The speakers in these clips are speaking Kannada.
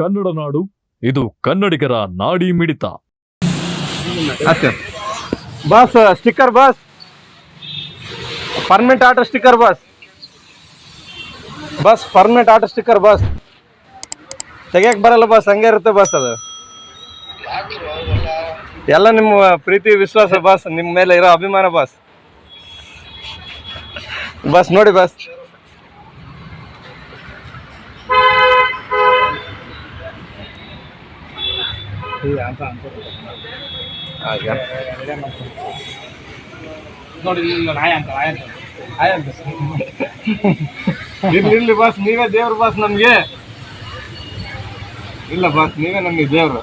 ಕನ್ನಡ ನಾಡು, ಇದು ಕನ್ನಡಿಗರ ನಾಡಿ ಮಿಡಿತ. ಅಷ್ಟೇ. ಬಸ್, sticker bus. Permanent auto sticker bus. Bus, permanent auto sticker bus. ತೆಗಿಯಕ್ ಬರಲ್ಲ ಬಸ್, ಹಂಗೆ ಇರುತ್ತೆ ಬಸ್ ಅದು. ಎಲ್ಲ ನಿಮ್ಮ ಪ್ರೀತಿ, ವಿಶ್ವಾಸ ಬಸ್, ನಿಮ್ಮ ಮೇಲೆ ಇರೋ ಅಭಿಮಾನ ಬಸ್. ಬಸ್, ನೋಡಿ ಬಸ್. ಹಾಗೆ. ನೋಡಿ ಇಲ್ಲ ನಾಯ ಅಂತ ನಾಯ ಅಂತ. ನಾಯ ಅಂತ. ಇರ್ಲಿ ಇರ್ಲಿ ಬಸ್ ನೀವೇ ದೇವ್ರು ಬಸ್ ನಮ್ಗೆ. ಇಲ್ಲ ಬಸ್ ನೀವೇ ನಮ್ಗೆ ದೇವ್ರು.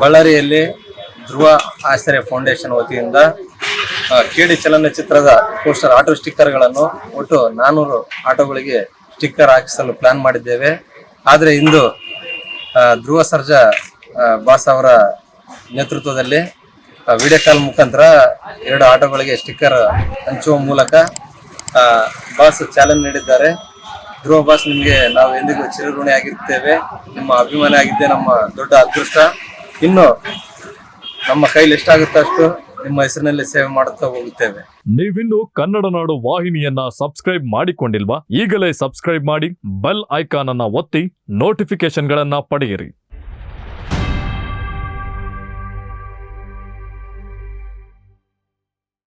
ಬಳ್ಳಾರಿಯಲ್ಲಿ ಧ್ರುವ ಆಶ್ರಯ ಫೌಂಡೇಶನ್ ವತಿಯಿಂದ ಕೇಡಿ ಚಲನಚಿತ್ರದ ಪೋಸ್ಟರ್ ಆಟೋ ಸ್ಟಿಕ್ಕರ್ಗಳನ್ನು ಒಟ್ಟು ನಾನೂರು ಆಟೋಗಳಿಗೆ ಸ್ಟಿಕ್ಕರ್ ಹಾಕಿಸಲು ಪ್ಲಾನ್ ಮಾಡಿದ್ದೇವೆ. ಆದರೆ ಇಂದು ಧ್ರುವ ಸರ್ಜಾ ಬಾಸ್ ಅವರ ನೇತೃತ್ವದಲ್ಲಿ ವಿಡಿಯೋ ಕಾಲ್ ಮುಖಾಂತರ ಎರಡು ಆಟೋಗಳಿಗೆ ಸ್ಟಿಕ್ಕರ್ ಹಂಚುವ ಮೂಲಕ ಬಾಸ್ ಚಾಲನೆ ನೀಡಿದ್ದಾರೆ. ಧ್ರುವ ಬಾಸ್, ನಿಮಗೆ ನಾವು ಎಂದಿಗೂ ಚಿರಋಣಿ ಆಗಿರ್ತೇವೆ ನಿಮ್ಮ ಅಭಿಮಾನಿ ಆಗಿದ್ದೇ ನಮ್ಮ ದೊಡ್ಡ ಅದೃಷ್ಟ. ಇನ್ನು ನಮ್ಮ ಕೈಲಿ ಎಷ್ಟಾಗುತ್ತೆ ಅಷ್ಟು ನಿಮ್ಮ ಹೆಸರಿನಲ್ಲಿ ಸೇವೆ ಮಾಡುತ್ತಾ ಹೋಗುತ್ತೇವೆ. ನೀವಿನ್ನು ಕನ್ನಡ ನಾಡು ವಾಹಿನಿಯನ್ನ ಸಬ್ಸ್ಕ್ರೈಬ್ ಮಾಡಿಕೊಂಡಿಲ್ವಾ? ಈಗಲೇ ಸಬ್ಸ್ಕ್ರೈಬ್ ಮಾಡಿ, ಬೆಲ್ ಐಕಾನ್ ಅನ್ನ ಒತ್ತಿ ನೋಟಿಫಿಕೇಶನ್ಗಳನ್ನ ಪಡೆಯಿರಿ.